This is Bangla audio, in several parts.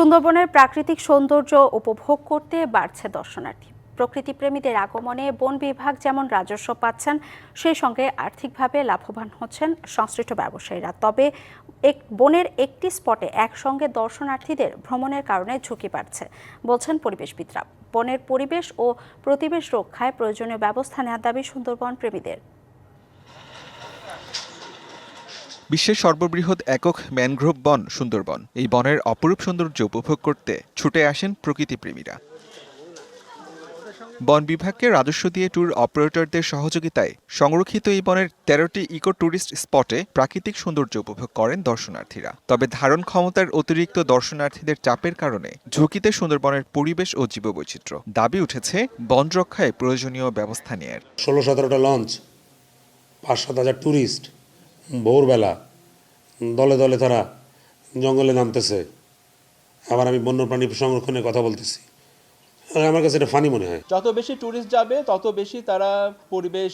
সুন্দরবনের প্রাকৃতিক সৌন্দর্য উপভোগ করতে বাড়ছে দর্শনার্থী। প্রকৃতিপ্রেমীদের আগমনে বন বিভাগ যেমন রাজস্ব পাচ্ছেন, সেই সঙ্গে আর্থিকভাবে লাভবান হচ্ছেন সংশ্লিষ্ট ব্যবসায়ীরা। তবে এক, বনের একটি স্পটে একসঙ্গে দর্শনার্থীদের ভ্রমণের কারণে ঝুঁকি বাড়ছে, বলছেন পরিবেশবিদরা। বনের পরিবেশ ও প্রতিবেশ রক্ষায় প্রয়োজনীয় ব্যবস্থা নেওয়ার দাবি সুন্দরবন প্রেমীদের। বিশ্বের সর্ববৃহৎ একক ম্যানগ্রোভ বন সুন্দরবন। এই বনের অপরূপ সৌন্দর্য উপভোগ করতে ছুটে আসেন প্রকৃতিপ্রেমীরা। বন বিভাগকে রাজস্ব দিয়ে ট্যুর অপারেটরদের সহযোগিতায় সংরক্ষিত এই বনের তেরোটি ইকো ট্যুরিস্ট স্পটে প্রাকৃতিক সৌন্দর্য উপভোগ করেন দর্শনার্থীরা। তবে ধারণ ক্ষমতার অতিরিক্ত দর্শনার্থীদের চাপের কারণে ঝুঁকিতে সুন্দরবনের পরিবেশ ও জীববৈচিত্র্য দাবি উঠেছে বন রক্ষায় প্রয়োজনীয় ব্যবস্থা নেয়ার। ষোলো সতেরোটা লঞ্চ, পাঁচ সাত হাজার ট্যুরিস্ট ভোরবেলা দলে দলে তারা জঙ্গলে নামতেছে। আবার আমি বন্যপ্রাণী সংরক্ষণের কথা বলতেছি। আমার কাছে এটা ফানি মনে হয়। যত বেশি ট্যুরিস্ট যাবে, তত বেশি তারা পরিবেশ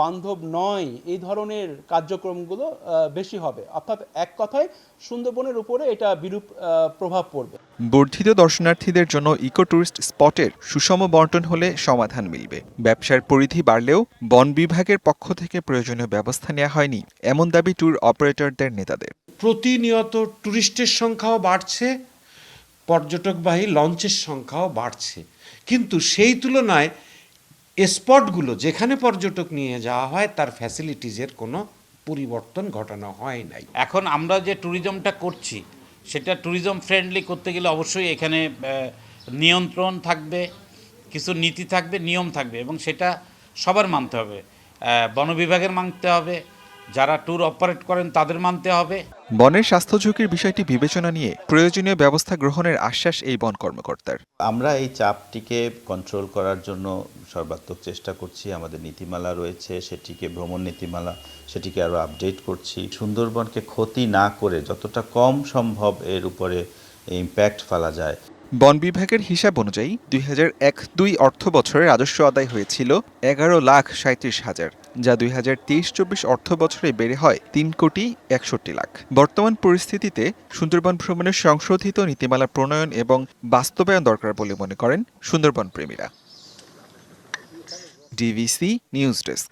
বান্ধব নয় এই ধরনের কার্যক্রমগুলো বেশি হবে। অর্থাৎ এক কথায় সুন্দরবনের উপরে এটা বিরূপ প্রভাব পড়বে। বর্ধিত দর্শনার্থীদের জন্য ইকো ট্যুরিস্ট স্পটের সুষম বন্টন হলে সমাধান মিলবে। ব্যবসার পরিধি বাড়লেও বন বিভাগের পক্ষ থেকে প্রয়োজনীয় ব্যবস্থা নেওয়া হয়নি এমন দাবি ট্যুর অপারেটরদের নেতাদের। প্রতিনিয়ত ট্যুরিস্টের সংখ্যাও বাড়ছে পর্যটকবাহী লঞ্চের সংখ্যাও বাড়ছে। কিন্তু সেই তুলনায় স্পটগুলো যেখানে পর্যটক নিয়ে যাওয়া হয়, তার ফ্যাসিলিটিজের কোনো পরিবর্তন ঘটানো হয় নাই। এখন আমরা যে ট্যুরিজমটা করছি, সেটা ট্যুরিজম ফ্রেন্ডলি করতে গেলে অবশ্যই এখানে নিয়ন্ত্রণ থাকবে, কিছু নীতি থাকবে, নিয়ম থাকবে, এবং সেটা সবার মানতে হবে। বন বিভাগের মানতে হবে, যারা ট্যুর অপারেট করেন তাদের মানতে হবে। বনের স্বাস্থ্য ঝুঁকির বিষয়টি বিবেচনা নিয়ে প্রয়োজনীয় ব্যবস্থা গ্রহণের আশ্বাস এই বন কর্মকর্তার। আমরা এই চাপটিকে কন্ট্রোল করার জন্য সর্বাত্মক চেষ্টা করছি। আমাদের নীতিমালা রয়েছে, সেটিকে ভ্রমণ নীতিমালা, সেটিকে আরও আপডেট করছি। সুন্দরবনকে ক্ষতি না করে যতটা কম সম্ভব এর উপরে ইম্প্যাক্ট ফেলা যায়। বন বিভাগের হিসাব অনুযায়ী দুই হাজার এক দুই অর্থ বছরে রাজস্ব আদায় হয়েছিল এগারো লাখ সাঁত্রিশ হাজার, যা দুই হাজার তেইশ চব্বিশ অর্থ বছরে বেড়ে হয় তিন কোটি একষট্টি লাখ। বর্তমান পরিস্থিতিতে সুন্দরবন ভ্রমণের সংশোধিত নীতিমালা প্রণয়ন এবং বাস্তবায়ন দরকার বলে মনে করেন সুন্দরবন প্রেমীরা। DVC news desk.